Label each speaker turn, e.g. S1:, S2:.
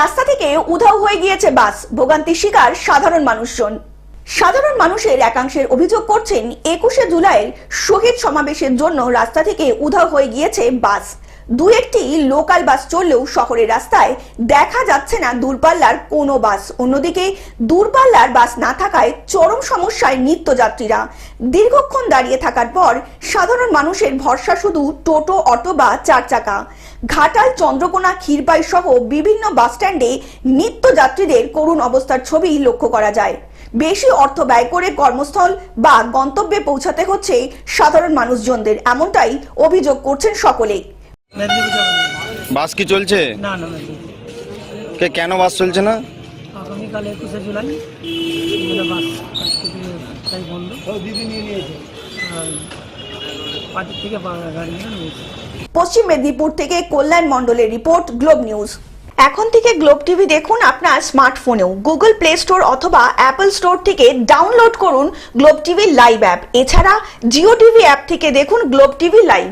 S1: রাস্তা থেকে উধাও হয়ে গিয়েছে বাস। ভোগান্তির শিকার সাধারণ মানুষজন। সাধারণ মানুষের একাংশের অভিযোগ করছেন, একুশে জুলাইয়ের শহীদ সমাবেশের জন্য রাস্তা থেকে উধাও হয়ে গিয়েছে বাস। দু একটি লোকাল বাস চললেও শহরের রাস্তায় দেখা যাচ্ছে না দূরপাল্লার কোনো বাস। অন্যদিকে, দূরপাল্লার বাস না থাকায় চরম সমস্যায় নিত্যযাত্রীরা। দীর্ঘক্ষণ দাঁড়িয়ে থাকার পর সাধারণ মানুষের ভরসা শুধু টোটো, অটো বা চার চাকা। ঘাটাল চন্দ্রকোনা ক্ষীরপাই সহ বিভিন্ন বাস স্ট্যান্ডে নিত্যযাত্রীদের করুণ অবস্থার ছবি লক্ষ্য করা যায়। বেশি অর্থ ব্যয় করে কর্মস্থল বা গন্তব্যে পৌঁছাতে হচ্ছে সাধারণ মানুষজনদের এমনটাই অভিযোগ করছেন
S2: যাবেন
S3: বাস কি চলছে?
S2: না না
S3: কে কেন বাস চলছে না?
S2: আগামীকাল একুশে জুলাই। বাস বন্ধ দিদি নিয়ে নিয়েছে। থেকে গাড়ি
S1: পশ্চিম মেদিনীপুর থেকে কল্যাণ মণ্ডলের রিপোর্ট, গ্লোব নিউজ। এখন থেকে গ্লোব টিভি দেখুন আপনার স্মার্টফোনেও। গুগল প্লে স্টোর অথবা অ্যাপল স্টোর থেকে ডাউনলোড করুন গ্লোব টিভি লাইভ অ্যাপ। এছাড়া জিও টিভি অ্যাপ থেকে দেখুন গ্লোব টিভি লাইভ।